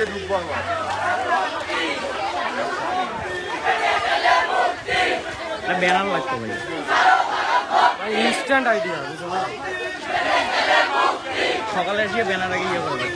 মধ্যে ঢুকবো আমরা। ব্যানার লাগতো ভাই। ইনস্ট্যান্ট আইডিয়া সকালে এসে ব্যানার আগে ইয়ে করে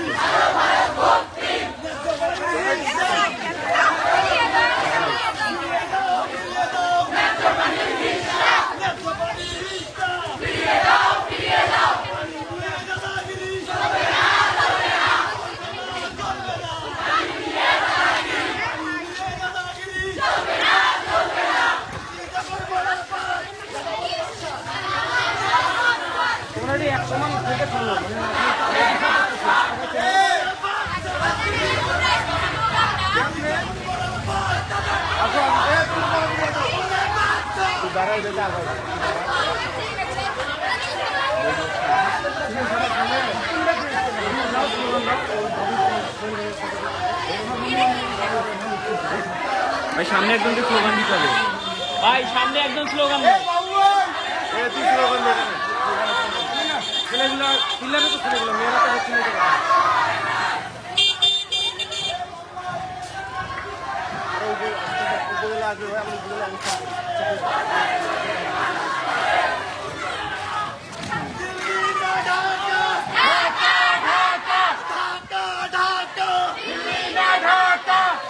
ভাই সামনে একজনকে স্লোগান দিতে হবে ভাই সামনে একজন স্লোগান ছেলেগুলো তো ছেলেগুলো মেয়েরা তো ভাই,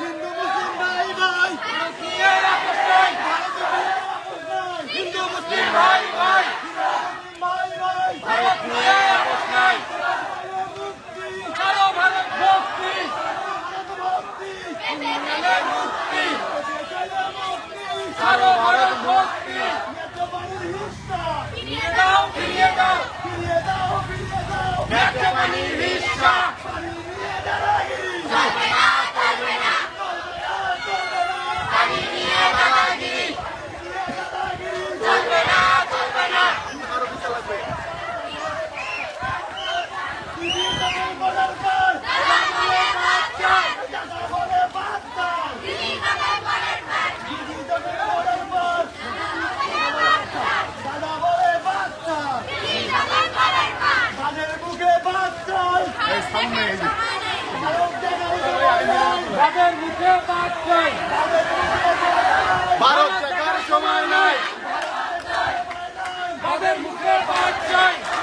হিন্দু মুসলিম ভাই ভাই হিন্দু মুসলিম ভাই ভাই ভাই ভাই ভারত নিয়ে আপোষ নাই ভারত ভারত ভক্তি ভারত ভারত ভক্তি ফিরিয়ে দাও ফিরিয়ে দাও ফিরিয়ে দাও ফিরিয়ে দাও পানির হিস্সা তাদের মুখে বাচ্চাই তাদের মুখে বাচ্চাই ভারত দেখার সময় নাই। তাদের মুখে বাচ্চাই বয়কট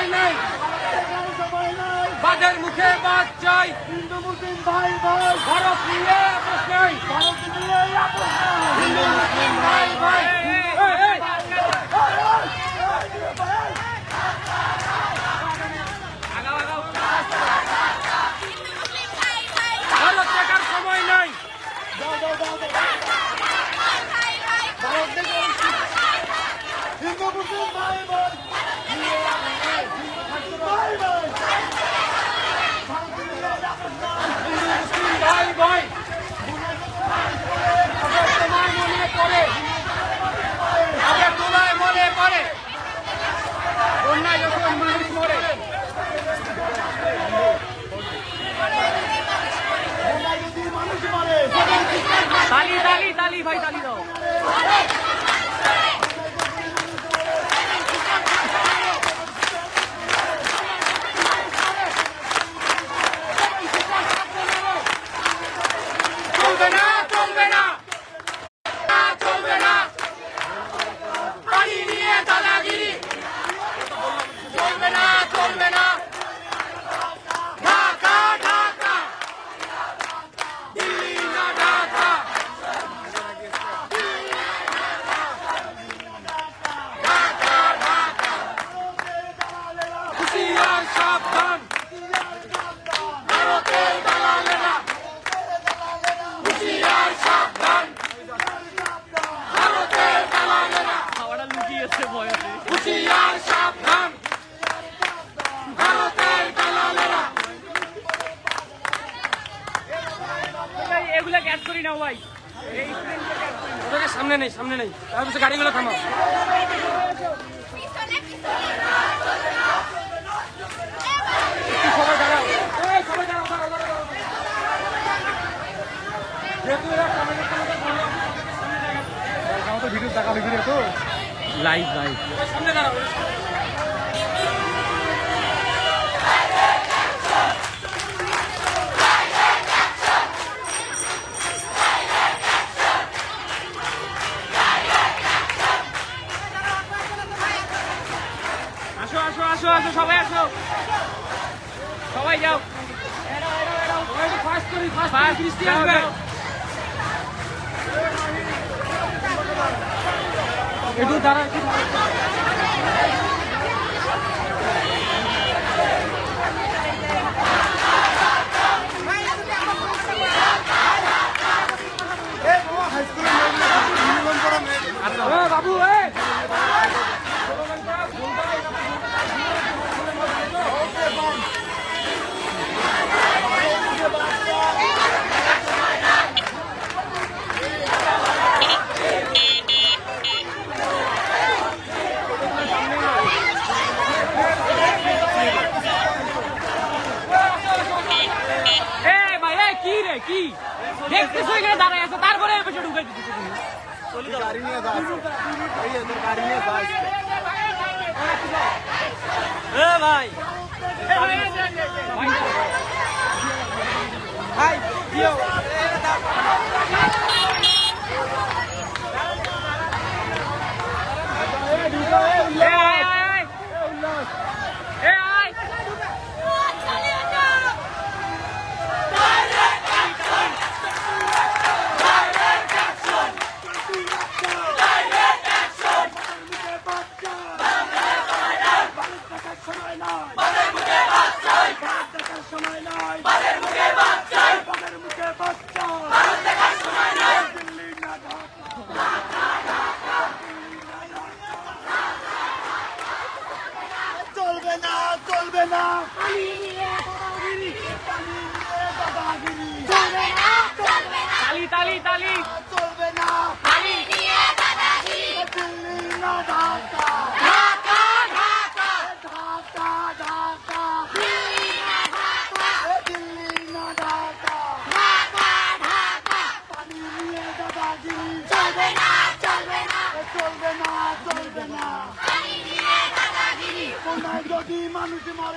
দেখার নাই। বাদের মুখে বাদ চাই। হিন্দু মুসলিম ভাই ভাই ভারত নিয়ে আপোষ নাই ভারত নিয়ে আপোষ নাই। হিন্দু মুসলিম ভাই ভাই। নেই সামনে নেই। তার পিছনে গাড়িগুলো থামাও। সবাই দাঁড়াও। সবাই দাঁড়াও ভিডিও দেখা ভিডিও তো। লাইভ লাইভ সামনে দাঁড়াও ভাই যাও একটু দাঁড়া ভাই ভাই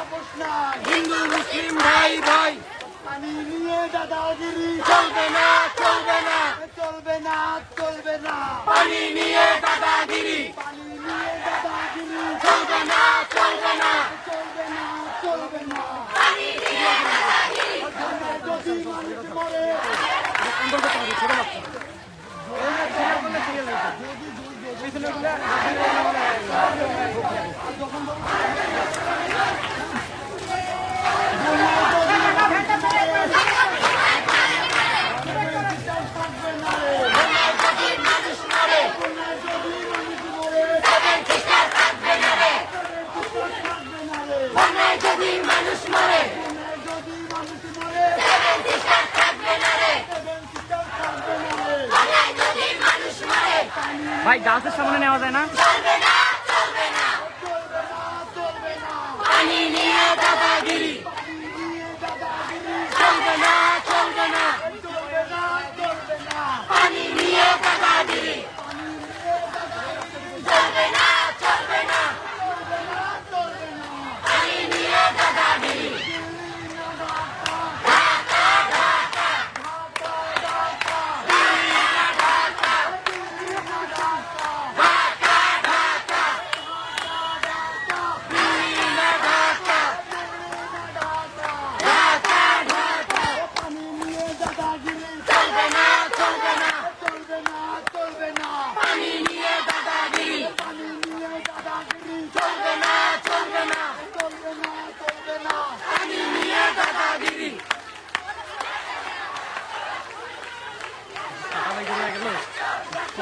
হিন্দু মুসলিম ভাই ভাই। পানি নিয়ে দাদাগিরি। চলবে না চলবে না। চলবে না চলবে না। পানি নিয়ে দাদাগিরি। পানি নিয়ে দাদাগিরি। চলবে না চলবে না। Thank you.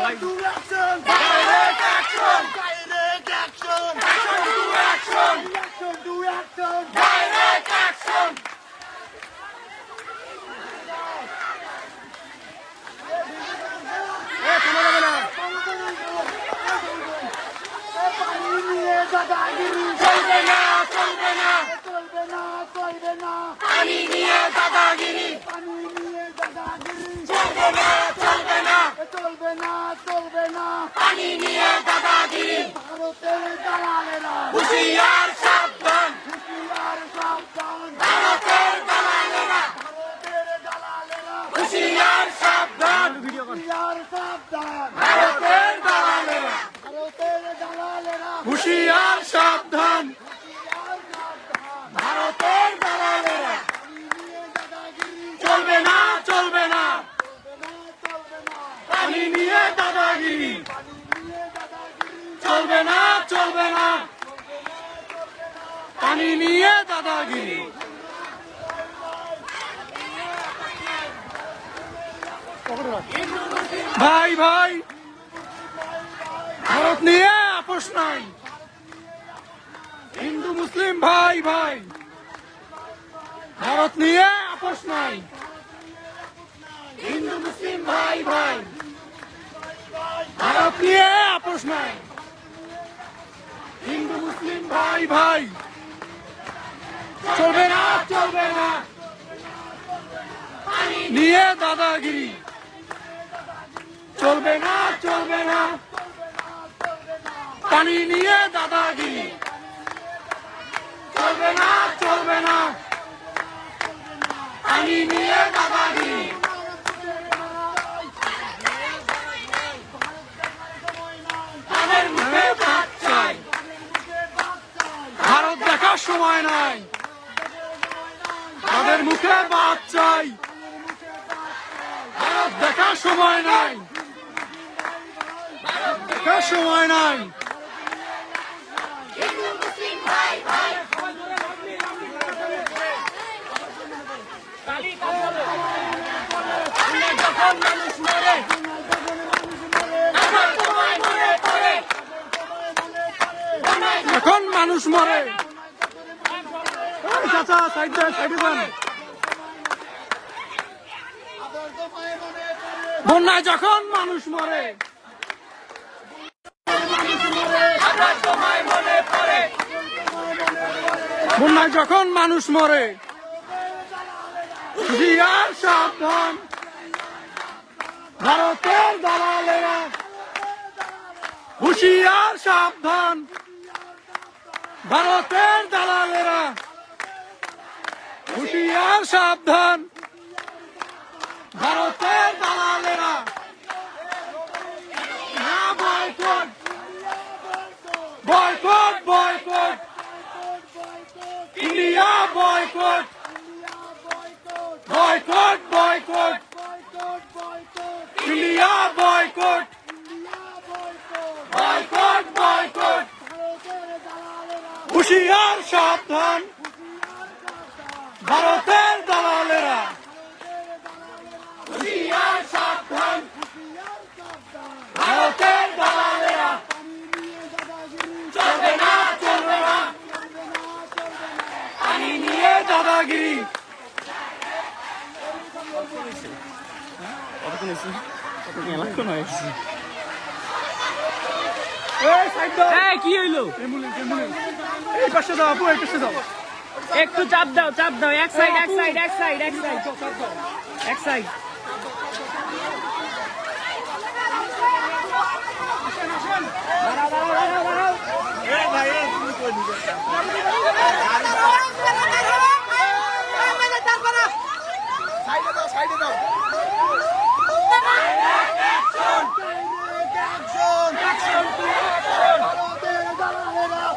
Action to action! Direct action! Direct action! Action to action! Action to action! Direct action! চলবে না চলবে না চলবে না চলবে না পানি নিয়ে দাদাগিরি পানি নিয়ে দাদাগিরি চলবে না চলবে না চলবে না। পানি নিয়ে দাদাগিরি। ভারতের দালালেরা। হুশিয়ার সাবধান। হুশিয়ার সাবধান। ভারতের দালালেরা। ভারতের দালালেরা। হুশিয়ার সাবধান। হুশিয়ার সাবধান। ভারতের দালালেরা। ভারতের দালালেরা। হুশিয়ার সাবধান। পানি নিয়ে দাদাগিরি। ভাই ভাই, ভারত নিয়ে আপোষ নাই। হিন্দু, মুসলিম, ভাই ভাই, ভারত নিয়ে আপোষ নাই। হিন্দু, মুসলিম, ভাই ভাই, ভারত নিয়ে আপোষ নাই। হিন্দু, মুসলিম, ভাই ভাই। চলবে না চলবে না। নিয়ে দাদাগিরি। চলবে না চলবে না। পানি নিয়ে দাদাগিরি। চলবে না চলবে না। পানি নিয়ে সময় নাই। তাদের মুখে ভাত চাই। দেখার সময় নাই। দেখার সময় নাই। এখন মানুষ মরে বন্যায় যখন মানুষ মরে বন্যায় যখন মানুষ মরে ভারতের দালালেরা হুঁশিয়ার সাবধান। ভারতের দালালেরা হুঁশিয়ার সাবধান। ভারতের দালালেরা না boycott. Boycott boycott. India boycott. Boycott boycott. India boycott boycott হুশিয়ার সাবধান ভারতের দালালেরা হুশিয়ার সাবধান ভারতের দালালেরা চলবে না চলবে না পানি নিয়ে দাদাগিরি। কি হইল? এই পাশে দাও আপু এই পাশে দাও। একটু চাপ দাও চাপ দাও। এক সাইড এক সাইড এক সাইড এক সাইড এক সাইড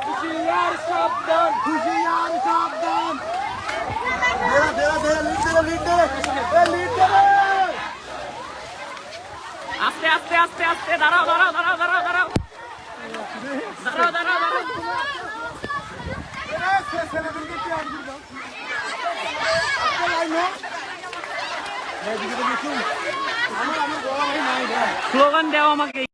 হুশিয়ার সাবধান হুশিয়ার সাবধান দেরা দেরা দেরা লিড দে লিড দে এ লিড দে আস্তে আস্তে আস্তে আস্তে দাঁড়াও দাঁড়াও দাঁড়াও দাঁড়াও দাঁড়াও। দাঁড়াও দাঁড়াও দাঁড়াও। স্লোগান দেওয়া আমাকে।